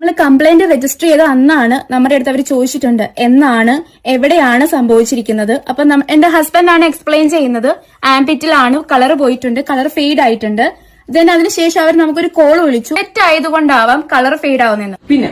നമ്മൾ complaint register ചെയ്ത അന്നാണ് നമ്മുടെ അടുത്ത് അവർ ചോദിച്ചിട്ടുണ്ട് എന്നാണ് എവിടെയാണ് സംഭവിച്ചിരിക്കുന്നത്. അപ്പൊ എന്റെ ഹസ്ബൻഡ് ആണ് എക്സ്പ്ലെയിൻ ചെയ്യുന്നത്. ആംപിറ്റിലാണ് കളർ പോയിട്ടുണ്ട് കളർ ഫെയ്ഡ് ആയിട്ടുണ്ട്. ദെൻ അതിനുശേഷം അവർ നമുക്കൊരു കോൾ വിളിച്ചു. തെറ്റായതുകൊണ്ടാവാം കളർ ഫെയ്ഡ് ആവുന്നതെന്ന്. പിന്നെ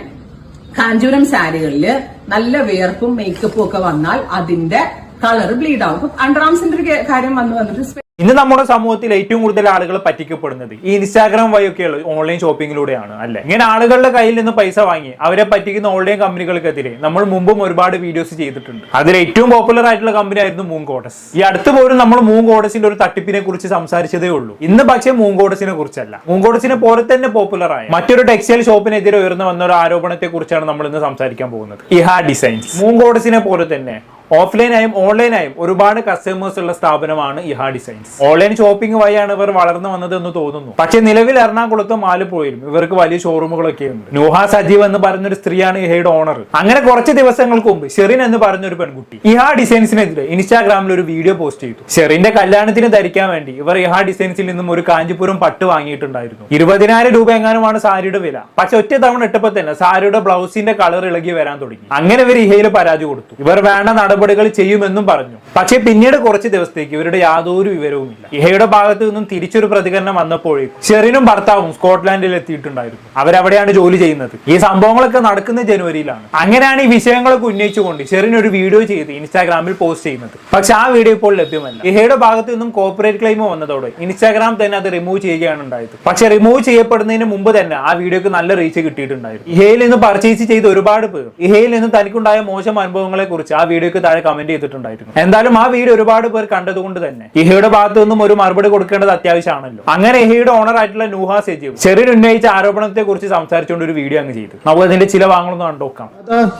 കാഞ്ചൂരം സാരികളിൽ നല്ല വിയർപ്പും മേക്കപ്പും ഒക്കെ വന്നാൽ അതിന്റെ കളർ ബ്ലീഡ് ആവും. അണ്ടർ അണ്ടർആംസിന്റെ ഒരു കാര്യം വന്നു വന്നിട്ട് ഇന്ന് നമ്മുടെ സമൂഹത്തിൽ ഏറ്റവും കൂടുതൽ ആളുകൾ പറ്റിക്കപ്പെടുന്നത് ഈ ഇൻസ്റ്റാഗ്രാം വഴിയൊക്കെയുള്ള ഓൺലൈൻ ഷോപ്പിങ്ങിലൂടെയാണ് അല്ലെ? ഇങ്ങനെ ആളുകളുടെ കയ്യിൽ നിന്ന് പൈസ വാങ്ങി അവരെ പറ്റിക്കുന്ന ഓൺലൈൻ കമ്പനികൾക്കെതിരെ നമ്മൾ മുമ്പും ഒരുപാട് വീഡിയോസ് ചെയ്തിട്ടുണ്ട്. അതിൽ ഏറ്റവും പോപ്പുലർ ആയിട്ടുള്ള കമ്പനി ആയിരുന്നു മൂങ്കോടസ് ഈ അടുത്ത് പോലും നമ്മൾ മൂങ്കോടസിന്റെ ഒരു തട്ടിപ്പിനെ കുറിച്ച് സംസാരിച്ചതേ ഉള്ളൂ. ഇന്ന് പക്ഷേ മൂങ്കോടസിനെ കുറിച്ചല്ല. മൂങ്കോടസിനെ പോലെ തന്നെ പോപ്പുലർ ആയ മറ്റൊരു ടെക്സ്റ്റൈൽ ഷോപ്പിനെതിരെ ഉയർന്നു വന്ന ഒരു ആരോപണത്തെ കുറിച്ചാണ് നമ്മൾ ഇന്ന് സംസാരിക്കാൻ പോകുന്നത്. ഇഹാ ഡിസൈൻസ് മൂങ്കോടസിനെ പോലെ തന്നെ ഓഫ്ലൈനായും ഓൺലൈനായും ഒരുപാട് കസ്റ്റമേഴ്സ് ഉള്ള സ്ഥാപനമാണ് ഇഹാ ഡിസൈൻസ് ഓൺലൈൻ ഷോപ്പിംഗ് വഴിയാണ് ഇവർ വളർന്നു വന്നത് എന്ന് തോന്നുന്നു. പക്ഷെ നിലവിൽ എറണാകുളത്തും ആലപ്പുഴയിലും ഇവർക്ക് വലിയ ഷോറൂമുകളൊക്കെ ഉണ്ട്. നുഹ സജീവ് എന്ന് പറഞ്ഞൊരു സ്ത്രീയാണ് ഇഹയുടെ ഓണർ അങ്ങനെ കുറച്ച് ദിവസങ്ങൾക്ക് മുമ്പ് ഷെറിൻ എന്ന് പറഞ്ഞൊരു പെൺകുട്ടി ഇഹാ ഡിസൈൻസിനെതിരെ ഇൻസ്റ്റാഗ്രാമിൽ ഒരു വീഡിയോ പോസ്റ്റ് ചെയ്തു. ഷെറിന്റെ കല്യാണത്തിന് ധരിക്കാൻ വേണ്ടി ഇവർ ഇഹാ ഡിസൈൻസിൽ നിന്നും ഒരു കാഞ്ചിപുരം പട്ട് വാങ്ങിയിട്ടുണ്ടായിരുന്നു. ഇരുപതിനായിരം രൂപ എങ്ങാനുമാണ് സാരിയുടെ വില. പക്ഷെ ഒറ്റ തവണ ഇട്ടപ്പോ തന്നെ സാരിയുടെ ബ്ലൗസിന്റെ കളർ ഇളകി വരാൻ തുടങ്ങി. അങ്ങനെ ഇവർ ഇഹയിൽ പരാതി കൊടുത്തു. ഇവർ വേണ്ട നടപടികൾ ചെയ്യുമെന്നും പറഞ്ഞു. പക്ഷേ പിന്നീട് കുറച്ച് ദിവസത്തേക്ക് ഇവരുടെ യാതൊരു വിവരവുമില്ല. ഇഹയുടെ ഭാഗത്ത് നിന്നും തിരിച്ചൊരു പ്രതികരണം വന്നപ്പോഴേക്കും ഷെറിനും ഭർത്താവും സ്കോട്ട്ലാൻഡിൽ എത്തിയിട്ടുണ്ടായിരുന്നു. അവരവിടെയാണ് ജോലി ചെയ്യുന്നത്. ഈ സംഭവങ്ങളൊക്കെ നടക്കുന്ന ജനുവരിയിലാണ്. അങ്ങനെയാണ് ഈ വിഷയങ്ങളൊക്കെ ഉന്നയിച്ചുകൊണ്ട് ഷെറിൻ ഒരു വീഡിയോ ചെയ്ത് ഇൻസ്റ്റാഗ്രാമിൽ പോസ്റ്റ് ചെയ്യുന്നത്. പക്ഷെ ആ വീഡിയോ ഇപ്പോൾ ലഭ്യമല്ല. ഇഹയുടെ ഭാഗത്ത് നിന്നും കോപ്പറേറ്റ് ക്ലെയിം വന്നതോടെ ഇൻസ്റ്റാഗ്രാം തന്നെ അത് റിമൂവ് ചെയ്യുകയാണ് ഉണ്ടായത്. പക്ഷെ റിമൂവ് ചെയ്യപ്പെടുന്നതിന് മുമ്പ് തന്നെ ആ വീഡിയോക്ക് നല്ല റീച്ച് കിട്ടിയിട്ടുണ്ടായിരുന്നു. ഇഹയിൽ നിന്ന് പർച്ചേസ് ചെയ്ത് ഒരുപാട് പേർ ഇഹയിൽ നിന്ന് തനിക്കുണ്ടായ മോശം അനുഭവങ്ങളെ കുറിച്ച് ആ വീഡിയോക്ക് താഴെ കമന്റ് ചെയ്തിട്ടുണ്ടായിരുന്നു. എന്തായാലും ആ വീഡിയോ ഒരുപാട് പേർ കണ്ടതുകൊണ്ട് തന്നെ ഇഹയുടെ ഭാഗത്തു നിന്നും ഒരു മറുപടി കൊടുക്കേണ്ടത് അത്യാവശ്യമാണല്ലോ. അങ്ങനെ ഇഹയുടെ ഓണർ ആയിട്ടുള്ള നൂഹ സജീവ് ചെറിയ ഉന്നയിച്ച ആരോപണത്തെ കുറിച്ച് സംസാരിച്ചുകൊണ്ട് ഒരു വീഡിയോ അങ്ങ് ചെയ്തു. നമുക്ക് അതിന്റെ ചില വാങ്ങണമെന്ന് കണ്ടോക്കാം നോക്കാം.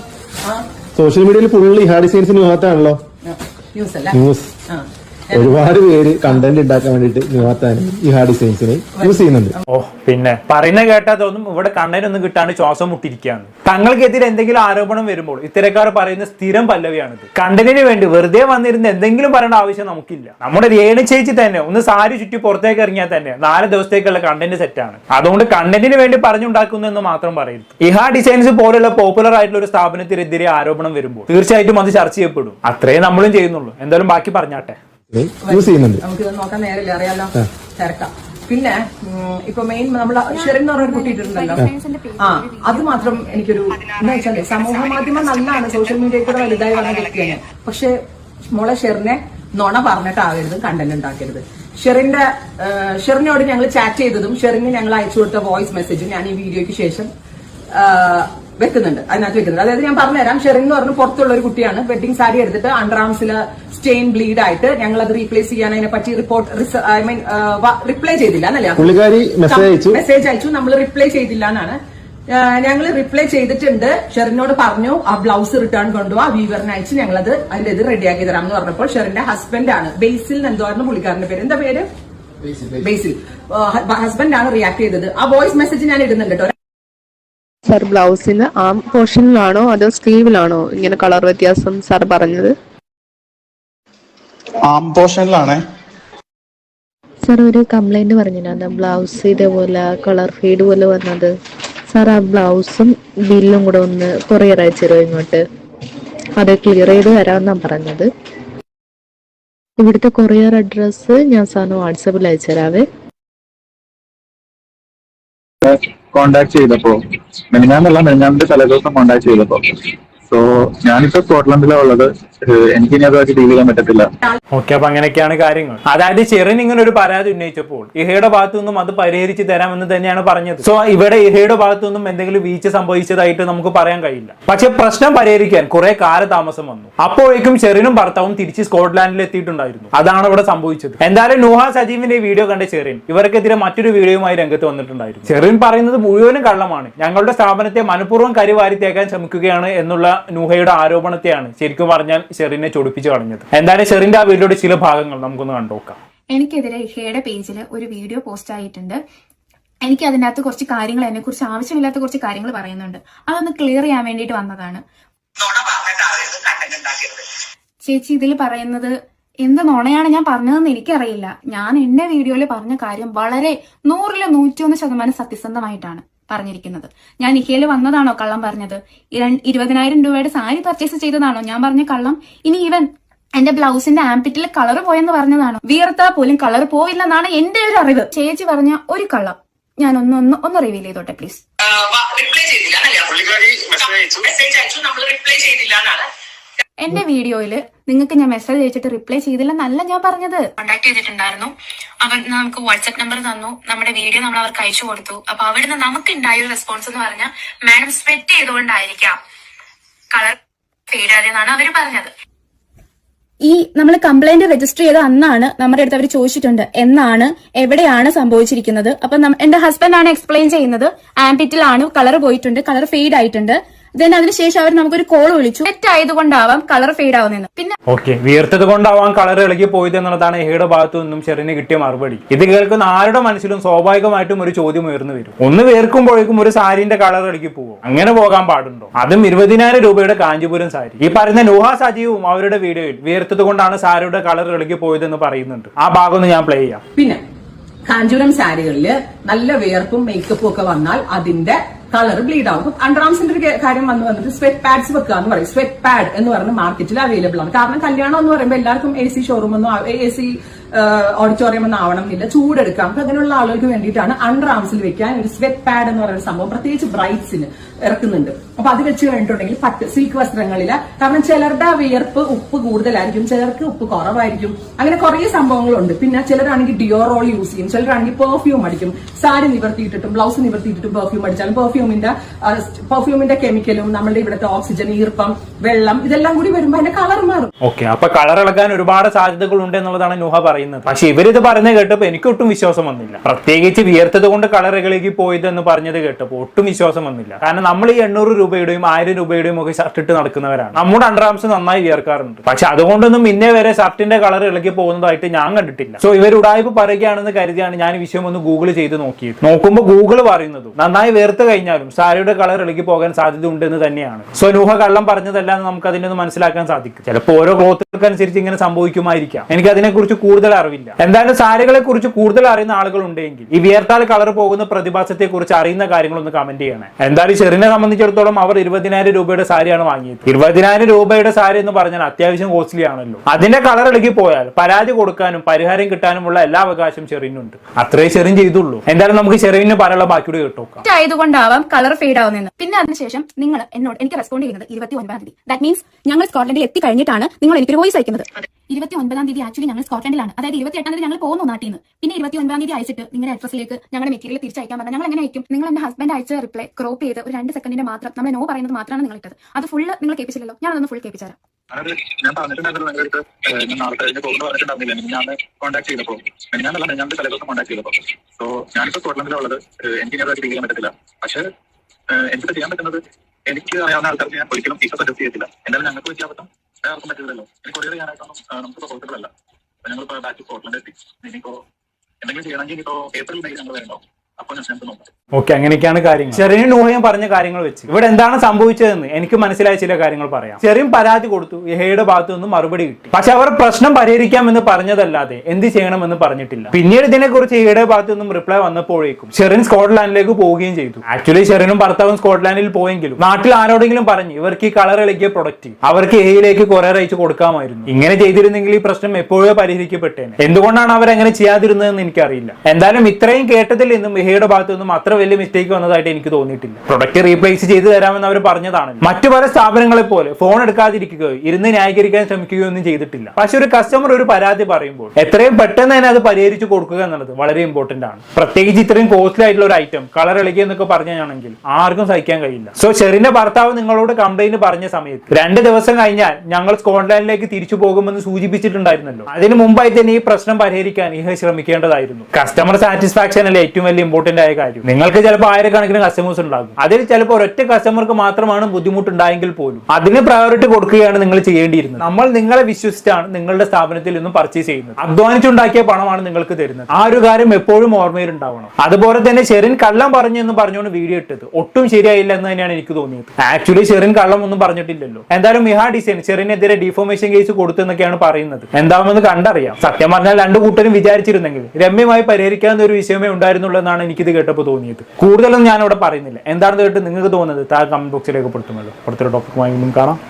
സോഷ്യൽ മീഡിയയിൽ ഫുള്ള് ഇഹാ ഡിസൈൻസിന് മുഖത്താണല്ലോ ന്യൂസ് അല്ല? ന്യൂസ് ആ. ഒരുപാട് പേര് കണ്ടന്റ് ഉണ്ടാക്കാൻ വേണ്ടിട്ട് ഈ ഹാർഡ് ഡിസൈൻസിനെ യൂസ് ചെയ്യുന്നുണ്ട്. ഓ പിന്നെ പറയുന്ന കേട്ടാ തോന്നും ഇവിടെ കണ്ടന്റ് ഒന്നും കിട്ടാണ്ട് ശ്വാസം മുട്ടിരിക്കുകയാണ് തങ്ങൾക്കെതിരെ എന്തെങ്കിലും ആരോപണം വരുമ്പോൾ ഇത്തരക്കാർ പറയുന്ന സ്ഥിരം പല്ലവിയാണിത്. കണ്ടന്റിന് വേണ്ടി വെറുതെ വന്നിരുന്ന എന്തെങ്കിലും പറയേണ്ട ആവശ്യം നമുക്കില്ല. നമ്മുടെ രേണു ചേച്ചി തന്നെ ഒന്ന് സാരി ചുറ്റി പുറത്തേക്ക് ഇറങ്ങിയാൽ തന്നെ നാല് ദിവസത്തേക്കുള്ള കണ്ടന്റ് സെറ്റാണ് അതുകൊണ്ട് കണ്ടന്റിന് വേണ്ടി പറഞ്ഞുണ്ടാക്കുന്നു എന്ന് മാത്രം പറയരുത്. ഇഹാ ഡിസൈൻസ് പോലുള്ള പോപ്പുലർ ആയിട്ടുള്ള ഒരു സ്ഥാപനത്തിനെതിരെ ആരോപണം വരുമ്പോൾ തീർച്ചയായിട്ടും അത് ചർച്ച ചെയ്യപ്പെടും. അത്രേ നമ്മളും ചെയ്യുന്നുള്ളൂ. എന്തായാലും ബാക്കി പറഞ്ഞാട്ടെ. യൂസ് ചെയ്യുന്നുണ്ട്. നമുക്ക് നോക്കാൻ നേരില്ല അറിയാലോ. ചേർക്കാം പിന്നെ ഇപ്പൊ മെയിൻ നമ്മൾ ഷെറിൻ എന്ന് പറഞ്ഞൊരു കുട്ടി ഇട്ടിട്ടുണ്ടല്ലോ. ആ അത് മാത്രം എനിക്കൊരു എന്താ വെച്ചാൽ സമൂഹ മാധ്യമം നല്ലതാണ്. സോഷ്യൽ മീഡിയയിൽ കൂടെ വലുതായി വന്ന വ്യക്തിയാണ്. പക്ഷെ മോളെ ഷെറിനെ നുണ പറഞ്ഞിട്ടാവരുത് കണ്ടന്റ് ഉണ്ടാക്കരുത്. ഷെറിന്റെ ഷെറിനോട് ഞങ്ങൾ ചാറ്റ് ചെയ്തതും ഷെറിന് ഞങ്ങൾ അയച്ചു കൊടുത്ത വോയിസ് മെസ്സേജും ഞാൻ ഈ വീഡിയോയ്ക്ക് ശേഷം വെക്കുന്നുണ്ട്. അതിനകത്ത് വെക്കുന്നുണ്ട്. അതായത് ഞാൻ പറഞ്ഞുതരാം ഷെറിൻ എന്ന് പറഞ്ഞ പുറത്തുള്ള ഒരു കുട്ടിയാണ്. വെഡിങ് സാരി എടുത്തിട്ട് അണ്ടർആംസിൽ സ്റ്റെയിൻ ബ്ലീഡ് ആയിട്ട് ഞങ്ങൾ അത് റീപ്ലേസ് ചെയ്യാൻ അതിനെ പറ്റി റിപ്പോർട്ട് ഐ മീൻ റിപ്ലൈ ചെയ്തില്ല എന്നല്ലേ മെസ്സേജ് അയച്ചു. മെസ്സേജ് അയച്ചു. നമ്മൾ റിപ്ലൈ ചെയ്തില്ല എന്നാണ്. ഞങ്ങൾ റിപ്ലൈ ചെയ്തിട്ടുണ്ട്. ഷെറിനോട് പറഞ്ഞു ആ ബ്ലൗസ് റിട്ടേൺ കൊണ്ടുപോവാ വീവറിന് അയച്ച് ഞങ്ങളത് അതിന്റെ ഇത് റെഡിയാക്കി തരാം എന്ന് പറഞ്ഞപ്പോൾ ഷെറിന്റെ ഹസ്ബൻഡ് ആണ്. ബേസിൽ എന്തോന്ന് പുള്ളിക്കാരന്റെ പേര്. എന്താ പേര്? ബേസിൽ ഹസ്ബൻഡ് ആണ് റിയാക്ട് ചെയ്തത്. ആ വോയിസ് മെസ്സേജ് ഞാൻ ഇടുന്നുണ്ട് കേട്ടോ. സാർ ബ്ലൗസിന് ആം പോർഷനിലാണോ അതോ സ്ലീവിലാണോ ഇങ്ങനെ കളർ വ്യത്യാസം സാർ പറഞ്ഞത്? ആം പോർഷനിലാണേ. സാർ ഒരു കംപ്ലൈന്റ് പറഞ്ഞിരുന്നു. ബ്ലൗസ് ഇതേപോലെ കളർ ഫീഡ് പോലെ വന്നത്. സാർ ആ ബ്ലൗസും ബില്ലും കൂടെ ഒന്ന് കൊറിയർ അയച്ചിരുന്നു ഇങ്ങോട്ട്? അത് ക്ലിയർ ചെയ്ത് തരാമെന്നാണ് പറഞ്ഞത്. ഇവിടുത്തെ കൊറിയർ അഡ്രസ് ഞാൻ സാറിന് വാട്സാപ്പിൽ അയച്ചു തരാവേ. കോണ്ടാക്ട് ചെയ്തപ്പോ മെനിഞ്ഞാന്നല്ല മെനിഞ്ഞാന്നിന്റെ തലേദിവസം കോണ്ടാക്ട് ചെയ്തപ്പോ സോ ഞാനിപ്പോ സ്കോട്ട്ലൻഡിലാണ് ഉള്ളത്. എനിക്ക് എനിക്കിനി അതുമായിട്ട് ഡീൽ ചെയ്യാൻ പറ്റത്തില്ല. ഓക്കെ അപ്പൊ അങ്ങനെയൊക്കെയാണ് കാര്യങ്ങൾ. അതായത് ചെറിൻ ഇങ്ങനെ ഒരു പരാതി ഉന്നയിച്ചപ്പോൾ ഇഹയുടെ ഭാഗത്തു നിന്നും അത് പരിഹരിച്ച് തരാമെന്ന് തന്നെയാണ് പറഞ്ഞത്. സോ ഇവിടെ ഇഹയുടെ ഭാഗത്തു നിന്നും എന്തെങ്കിലും വീഴ്ച സംഭവിച്ചതായിട്ട് നമുക്ക് പറയാൻ കഴിയില്ല. പക്ഷെ പ്രശ്നം പരിഹരിക്കാൻ കുറെ കാലതാമസം വന്നു. അപ്പോഴേക്കും ചെറിനും ഭർത്താവും തിരിച്ച് സ്കോട്ട്ലാൻഡിൽ എത്തിയിട്ടുണ്ടായിരുന്നു. അതാണ് ഇവിടെ സംഭവിച്ചത്. എന്തായാലും നുഹ സജീവിന്റെ വീഡിയോ കണ്ട ചെറിൻ ഇവർക്കെതിരെ മറ്റൊരു വീഡിയോയുമായി രംഗത്ത് വന്നിട്ടുണ്ടായിരുന്നു. ചെറിൻ പറയുന്നത് മുഴുവനും കള്ളമാണ്. ഞങ്ങളുടെ സ്ഥാപനത്തെ മനഃപൂർവം കരിവാരി തേക്കാൻ ശ്രമിക്കുകയാണ് എന്നുള്ള നൂഹയുടെ ആരോപണത്തെയാണ് ശരിക്കും പറഞ്ഞാൽ ഷെറിനെ ചൊടിപ്പിച്ച് കളഞ്ഞത്. എന്തായാലും ഷെറിന്റെ ആ വീഡിയോയുടെ ചില ഭാഗങ്ങൾ നമുക്കൊന്ന് കണ്ടുനോക്കാം എനിക്കെതിരെ ഇഹയുടെ പേജിൽ ഒരു വീഡിയോ പോസ്റ്റ് ആയിട്ടുണ്ട്. എനിക്ക് അതിനകത്ത് കുറച്ച് കാര്യങ്ങൾ എന്നെ കുറിച്ച് ആവശ്യമില്ലാത്ത കുറച്ച് കാര്യങ്ങൾ പറയുന്നുണ്ട്. അതൊന്ന് ക്ലിയർ ചെയ്യാൻ വേണ്ടിയിട്ട് വന്നതാണ്. ചേച്ചി ഇതിൽ പറയുന്നത് എന്ത് നുണയാണ് ഞാൻ പറഞ്ഞതെന്ന് എനിക്കറിയില്ല. ഞാൻ എന്റെ വീഡിയോയിൽ പറഞ്ഞ കാര്യം വളരെ നൂറിൽ നൂറ്റൊന്ന് ശതമാനം സത്യസന്ധമായിട്ടാണ്. പറഞ്ഞിരിക്കുന്നത്. ഞാൻ നിഖയിൽ വന്നതാണോ കള്ളം പറഞ്ഞത്? ഇര- ഇരുപതിനായിരം രൂപയുടെ സാരി പർച്ചേസ് ചെയ്തതാണോ? ഞാൻ പറഞ്ഞ കള്ളം. ഇനി ഇവൻ എന്റെ ബ്ലൗസിന്റെ ആംപിറ്റിൽ കളർ പോയെന്ന് പറഞ്ഞതാണോ? വീർത്താ പോലും കളർ പോയില്ലെന്നാണ് എന്റെ ഒരു അറിവ്. ചേച്ചി പറഞ്ഞ ഒരു കള്ളം. ഞാൻ ഒന്ന് ഒന്ന് ഒന്ന് റിവീൽ ചെയ്തോട്ടെ പ്ലീസ് റിപ്ലൈ ചെയ്തില്ല. എന്റെ വീഡിയോയിൽ നിങ്ങൾക്ക് ഞാൻ മെസ്സേജ് അയച്ചിട്ട് റിപ്ലൈ ചെയ്തില്ലെന്നല്ല ഞാൻ പറഞ്ഞത്. കോൺടാക്ട് ചെയ്തിട്ടുണ്ടായിരുന്നു. അവർ നമുക്ക് വാട്സ്ആപ്പ് നമ്പർ തന്നു. നമ്മുടെ വീഡിയോ നമ്മൾ അവർക്ക് അയച്ചു കൊടുത്തു. അപ്പൊ അവിടുന്ന് നമുക്ക് ഉണ്ടായ ഒരു റെസ്പോൺസ് എന്ന് പറഞ്ഞാൽ മാഡം സ്പെറ്റ് ചെയ്തുകൊണ്ടായിരിക്കാം. കളർ ഫെയ്ഡാതെന്നാണ് അവർ പറഞ്ഞത്. ഈ നമ്മൾ കംപ്ലൈന്റ് രജിസ്റ്റർ ചെയ്ത അന്നാണ് നമ്മുടെ അടുത്ത് അവർ ചോദിച്ചിട്ടുണ്ട് എന്നാണ് എവിടെയാണ് സംഭവിച്ചിരിക്കുന്നത്. അപ്പൊ എന്റെ ഹസ്ബൻഡ് ആണ് എക്സ്പ്ലെയിൻ ചെയ്യുന്നത്. ആംപിറ്റിലാണ് കളർ പോയിട്ടുണ്ട് കളർ ഫെയ്ഡ് ആയിട്ടുണ്ട്. ദെൻ അതിനുശേഷം അവർ നമുക്കൊരു കോൾ വിളിച്ചു. സെറ്റ് ആയതുകൊണ്ടാവാം കളർ ഫെയ്ഡ് ആവുന്നതെന്ന്. പിന്നെ ഓക്കെ വീർത്തത് കൊണ്ടാവാം കളർ ഇളകി പോയത് എന്നുള്ളതാണ് ഏഹയുടെ ഭാഗത്തു നിന്നും ഷെറിന് കിട്ടിയ മറുപടി. ഇത് കേൾക്കുന്ന ആരുടെ മനസ്സിലും സ്വാഭാവികമായിട്ടും ഒരു ചോദ്യം ഉയർന്നു വരും. ഒന്ന് വേർക്കുമ്പോഴേക്കും ഒരു സാരിന്റെ കളർ ഇളകി പോകും അങ്ങനെ പോകാൻ പാടുണ്ടോ? അതും ഇരുപതിനായിരം രൂപയുടെ കാഞ്ചിപുരം സാരി. ഈ പറയുന്ന നുഹ സജീവും അവരുടെ വീഡിയോയിൽ വീർത്തത് കൊണ്ടാണ് സാരിയുടെ കളർ ഇളകി പോയതെന്ന് പറയുന്നുണ്ട്. ആ ഭാഗം ഒന്ന് ഞാൻ പ്ലേ ചെയ്യാം. പിന്നെ കാഞ്ചൂരം സാരികളിൽ നല്ല വിയർപ്പും മേക്കപ്പും ഒക്കെ വന്നാൽ അതിന്റെ കളർ ബ്ലീഡ് ആവും. അണ്ടർആംസിന്റെ ഒരു കാര്യം വന്ന് വന്നിട്ട് സ്വെറ്റ് പാഡ്സ് വെക്കുക എന്ന് പറയും. സ്വെറ്റ് പാഡ് എന്ന് പറഞ്ഞ് മാർക്കറ്റിൽ അവൈലബിൾ ആണ്. കാരണം കല്യാണം എന്ന് പറയുമ്പോൾ എല്ലാവർക്കും എ സി ഷോറൂം ഒന്നും എ സി ഓഡിറ്റോറിയം ഒന്നും ആവണം എന്നില്ല ചൂടെടുക്കാം. അപ്പൊ അങ്ങനെയുള്ള ആളുകൾക്ക് വേണ്ടിയിട്ടാണ് അണ്ടർ ആംസിൽ വെക്കാൻ ഒരു സ്വെറ്റ് പാഡ് എന്ന് പറയുന്ന സംഭവം പ്രത്യേകിച്ച് ബ്രൈറ്റ്സിന് ഇറക്കുന്നുണ്ട്. അപ്പൊ അത് വെച്ച് കഴിഞ്ഞിട്ടുണ്ടെങ്കിൽ പട്ട് സിൽക്ക് വസ്ത്രങ്ങളിൽ. കാരണം ചിലരുടെ വിയർപ്പ് ഉപ്പ് കൂടുതലായിരിക്കും ചിലർക്ക് ഉപ്പ് കുറവായിരിക്കും. അങ്ങനെ കുറെ സംഭവങ്ങളുണ്ട്. പിന്നെ ചിലരാണെങ്കിൽ ഡിയോറോൾ യൂസ് ചെയ്യും. ചിലരാണെങ്കിൽ പെർഫ്യൂം അടിക്കും. സാരി നിവർത്തിയിട്ടിട്ടും ബ്ലൗസ് നിവർത്തിയിട്ടിട്ടും പെർഫ്യൂം അടിച്ചാലും പെർഫ്യൂമിന്റെ പെർഫ്യൂമിന്റെ കെമിക്കലും നമ്മളുടെ ഇവിടുത്തെ ഓക്സിജൻ ഈർപ്പം വെള്ളം ഇതെല്ലാം കൂടി വരുമ്പോൾ അതിന്റെ കളർ മാറും. ഓക്കെ അപ്പൊ കളർ ഇളകാൻ ഒരുപാട് സാധ്യതകൾ ഉണ്ട് എന്നുള്ളതാണ് നുഹ പറയുന്നത്. പക്ഷെ ഇവരിത് പറയുന്നത് കേട്ടപ്പോൾ എനിക്ക് ഒട്ടും വിശ്വാസം വന്നില്ല. പ്രത്യേകിച്ച് വിയർത്തത് കൊണ്ട് കളർ ഇളകി പോയത് എന്ന് പറഞ്ഞത് കേട്ടപ്പോൾ ഒട്ടും വിശ്വാസം വന്നില്ല. കാരണം നമ്മൾ ഈ എണ്ണൂറ് രൂപയുടെയും ആയിരം രൂപയുടെയും ഒക്കെ ഷർട്ട് ഇട്ട് നടക്കുന്നവരാണ്. നമ്മുടെ അണ്ടർആംസ് നന്നായി വിയർക്കാറുണ്ട്. പക്ഷെ അതുകൊണ്ടൊന്നും ഇന്നേ വരെ ഷർട്ടിന്റെ കളർ ഇളകി പോകുന്നതായിട്ട് ഞാൻ കണ്ടിട്ടില്ല. സോ ഇവർ ഉടായ്പ പറയുകയാണെന്ന് കരുതിയാണ് ഞാൻ വിഷയം ഒന്ന് ഗൂഗിൾ ചെയ്ത് നോക്കിയത്. നോക്കുമ്പോൾ ഗൂഗിൾ പറയുന്നത് നന്നായി വേർത്ത് കഴിഞ്ഞാലും സാരിയുടെ കളർ ഇളകി പോകാൻ സാധ്യത ഉണ്ടെന്ന് തന്നെയാണ്. സോ നൂഹ കള്ളം പറഞ്ഞതല്ല എന്ന് നമുക്ക് അതിനൊന്ന് മനസ്സിലാക്കാൻ സാധിക്കും. ചിലപ്പോൾ ഓരോ ക്ലോത്തുകൾക്ക് അനുസരിച്ച് ഇങ്ങനെ സംഭവിക്കുമായിരിക്കാം. എനിക്ക് അതിനെക്കുറിച്ച് കൂടുതൽ അറിവില്ല. എന്തായാലും സാരികളെ കുറിച്ച് കൂടുതൽ അറിയുന്ന ആളുകൾ ഉണ്ടെങ്കിൽ ഈ വിയർത്താൽ കളർ പോകുന്ന പ്രതിഭാസത്തെ കുറിച്ച് അറിയുന്ന കാര്യങ്ങളൊന്ന് കമന്റ് ചെയ്യണേ. എന്തായാലും ചെറിനെ സംബന്ധിച്ചിടത്തോളം അവർ ഇരുപതിനായിരം രൂപയുടെ സാരിയാണ് വാങ്ങിയത്. ഇരുപതിനായിരം രൂപയുടെ സാരി എന്ന് പറഞ്ഞാൽ അത്യാവശ്യം കോസ്റ്റ്ലി ആണല്ലോ അതിന്റെ കളർ ഇളകി പോയാൽ പരാതി കൊടുക്കാനും പരിഹാരം കിട്ടാനുമുള്ള എല്ലാ അവകാശം ചെറിയുണ്ട് അത്രേ ചെറിയ ചെയ്തുള്ളൂ. എന്തായാലും നമുക്ക് ചെറിയ പറയാനുള്ള ബാക്കിയോട് കേട്ടോക്കാം ആയതുകൊണ്ടാവാം കളർ ഫെയ്ഡ് ആവുന്നത് പിന്നെ അതിനുശേഷം നിങ്ങൾ എന്നോട് എനിക്ക് റെസ്പോണ്ട് ചെയ്യുന്നത് ഇരുപത്തി ഒൻപതാം തീയതി. ദാറ്റ് മീൻസ് ഞങ്ങൾ സ്കോട്ട്ലൻഡിൽ എത്തി കഴിഞ്ഞിട്ടാണ് നിങ്ങൾ എനിക്കൊരു വോയിസ് അയക്കുന്നത്. ഇരുപത്തി ഒൻപതാം തീയതി ആക്ച്വലി ഞങ്ങൾ സ്കോട്ട്ലൻഡിലാണ്. അതായത് ഇരുപത്തി എട്ടാം തീയതി ഞങ്ങൾ പോകുന്നു നാട്ടിൽ നിന്ന് പിന്നെ ഇരുപത്തി ഒൻപതാം തീയതി അയച്ചിട്ട് നിങ്ങളുടെ അഡ്രസ്സിലേക്ക് ഞങ്ങളുടെ മെറ്റീരിയൽ തിരിച്ചയക്കാൻ പറഞ്ഞാൽ ഞങ്ങൾ എങ്ങനെ അയക്കും? നിങ്ങൾ എന്റെ ഹസ്ബൻഡ് അയച്ച റിപ്ലൈ ക്രോപ്പ് ചെയ്ത് ഒരു രണ്ട് സെക്കൻഡിന്റെ മാത്രം നമ്മൾ നോ പറയുന്നത് മാത്രമാണ് നിങ്ങൾ ഇട്ടത്. അത് ഫുള്ള് നിങ്ങൾ കേൾപ്പിച്ചില്ലല്ലോ. ഞാൻ അതൊന്ന് ഫുൾ കേൾപ്പിച്ചാരാം അതായത് ഞാൻ ഞാൻ ഞാൻ സോ ഞാനിപ്പോ എനിക്ക് ചെയ്യാൻ പക്ഷേ ചെയ്യാൻ പറ്റുന്നത് എനിക്ക് ഞാൻ ഫീസ് ഞങ്ങൾക്ക് കൊറിയർ ചെയ്യാനായിട്ടൊന്നും നമുക്ക് പോസിബിൾ അല്ല. ഞങ്ങളിപ്പോ ബാക്ക് സ്കോട്ട്ലൻഡ് എത്തി. ഇനിയിപ്പോ എന്തെങ്കിലും ചെയ്യണമെങ്കിൽ ഇനിയിപ്പോ ഏപ്രിൽ മെയ് ഞങ്ങൾ വരണ്ടാവും ഓക്കെ അങ്ങനെയൊക്കെയാണ് കാര്യങ്ങൾ. ചെറിയ നൂഹയും പറഞ്ഞ കാര്യങ്ങൾ വെച്ച്. ഇവിടെ എന്താണ് സംഭവിച്ചതെന്ന് എനിക്ക് മനസ്സിലായ ചില കാര്യങ്ങൾ പറയാം. ചെറിയ പരാതി കൊടുത്തു യഹയുടെ ഭാഗത്തു നിന്നും മറുപടി കിട്ടി. പക്ഷെ അവർ പ്രശ്നം പരിഹരിക്കാമെന്ന് പറഞ്ഞതല്ലാതെ എന്ത് ചെയ്യണമെന്ന് പറഞ്ഞിട്ടില്ല. പിന്നീട് ഇതിനെക്കുറിച്ച് യഹയുടെ ഭാഗത്തു നിന്നും റിപ്ലൈ വന്നപ്പോഴേക്കും ചെറിയ സ്കോട്ട്ലാൻഡിലേക്ക് പോവുകയും ചെയ്തു. ആക്ച്വലി ചെറിയനും ഭർത്താവും സ്കോട്ട്ലാൻഡിൽ പോയെങ്കിലും നാട്ടിൽ ആരോടെങ്കിലും പറഞ്ഞു ഇവർക്ക് ഈ കളർ ഇളകിയ പ്രൊഡക്റ്റ് അവർക്ക് എയിലേക്ക് കുറെ അയച്ചു കൊടുക്കാമായിരുന്നു. ഇങ്ങനെ ചെയ്തിരുന്നെങ്കിൽ ഈ പ്രശ്നം എപ്പോഴോ പരിഹരിക്കപ്പെട്ടേനെ. എന്തുകൊണ്ടാണ് അവർ അങ്ങനെ ചെയ്യാതിരുന്നതെന്ന് എനിക്കറിയില്ല. എന്തായാലും ഇത്രയും കേട്ടതിൽ നിന്നും എഹയുടെ ഭാഗത്തു നിന്നും അത്ര വലിയ മിസ്റ്റേക്ക് വന്നതായിട്ട് എനിക്ക് തോന്നിയിട്ടില്ല. പ്രൊഡക്റ്റ് റീപ്ലേസ് ചെയ്ത് തരാമെന്ന് അവർ പറഞ്ഞതാണ്. മറ്റു പല സ്ഥാപനങ്ങളെ പോലെ ഫോൺ എടുക്കാതിരിക്കുകയോ ഇരുന്ന് ന്യായീകരിക്കാൻ ശ്രമിക്കുകയോ ഒന്നും ചെയ്തിട്ടില്ല. പക്ഷെ ഒരു കസ്റ്റമർ ഒരു പരാതി പറയുമ്പോൾ എത്രയും പെട്ടെന്ന് തന്നെ അത് പരിഹരിച്ചു കൊടുക്കുക എന്നുള്ളത് വളരെ ഇമ്പോർട്ടന്റ് ആണ്. പ്രത്യേകിച്ച് ഇത്രയും കോസ്റ്റ്ലി ആയിട്ടുള്ള ഒരു ഐറ്റം കളർ ഇളകി എന്നൊക്കെ പറഞ്ഞാണെങ്കിൽ ആർക്കും സഹിക്കാൻ കഴിയില്ല. സോ ഷെറിന്റെ ഭർത്താവ് നിങ്ങളോട് കംപ്ലൈന്റ് പറഞ്ഞ സമയത്ത് രണ്ട് ദിവസം കഴിഞ്ഞാൽ ഞങ്ങൾ സ്കോട്ട്ലാൻഡിലേക്ക് തിരിച്ചു പോകുമെന്ന് സൂചിപ്പിച്ചിട്ടുണ്ടായിരുന്നല്ലോ. അതിന് മുമ്പായി തന്നെ ഈ പ്രശ്നം പരിഹരിക്കാൻ ഇഹ ശ്രമിക്കേണ്ടതായിരുന്നു. കസ്റ്റമർ സാറ്റിസ്ഫാക്ഷൻ അല്ലേ ഏറ്റവും വലിയ ഇമ്പോർട്ടന്റ് ആയ കാര്യം. നിങ്ങൾക്ക് ചിലപ്പോൾ ആയിരക്കണക്കിന് കസ്റ്റമേഴ്സ് ഉണ്ടാകും. അതിൽ ചിലപ്പോൾ ഒരൊറ്റ കസ്റ്റമർക്ക് മാത്രമാണ് ബുദ്ധിമുട്ടുണ്ടായെങ്കിൽ പോലും. അതിന് പ്രയോറിറ്റി കൊടുക്കുകയാണ് നിങ്ങൾ ചെയ്യേണ്ടിയിരുന്നത്. നമ്മൾ നിങ്ങളെ വിശ്വസിച്ചാണ് നിങ്ങളുടെ സ്ഥാപനത്തിൽ നിന്നും പർച്ചേസ് ചെയ്യുന്നത്. അധ്വാനിച്ചുണ്ടാക്കിയ പണമാണ് നിങ്ങൾക്ക് തരുന്നത്. ആ ഒരു കാര്യം എപ്പോഴും ഓർമ്മയിൽ ഉണ്ടാവണം അതുപോലെ തന്നെ ഷെറിൻ കള്ളം പറഞ്ഞു എന്ന് പറഞ്ഞുകൊണ്ട് വീഡിയോ ഇട്ടത്. ഒട്ടും ശരിയായില്ല എന്ന് തന്നെയാണ് എനിക്ക് തോന്നിയത്. ആക്ച്വലി ഷെറിൻ കള്ളം ഒന്നും പറഞ്ഞിട്ടില്ലല്ലോ. എന്തായാലും മിഹാ ഡിസൈൻ ഷെറിനെതിരെ ഡിഫോമേഷൻ കേസ് കൊടുത്തു എന്നൊക്കെയാണ് പറയുന്നത്. എന്താണെന്ന് കണ്ടറിയാം. സത്യം പറഞ്ഞാൽ രണ്ടു കൂട്ടരും വിചാരിച്ചിരുന്നെങ്കിൽ രമ്യമായി പരിഹരിക്കാവുന്ന ഒരു വിഷയമേ ഉണ്ടായിരുന്നുള്ളൂ എന്നാണ് എനിക്കിത് കേട്ടപ്പോൾ തോന്നിയത്? കൂടുതലൊന്നും ഞാനിവിടെ പറയുന്നില്ല. എന്താണെന്ന് കേട്ട് നിങ്ങൾക്ക് തോന്നുന്നത്? താഴെ കമന്റ് ബോക്സിലേക്ക് പൊടുത്തുമല്ലോ പുറത്തൊരു ടോപ്പിക്കുമായി വീണ്ടും കാണാം.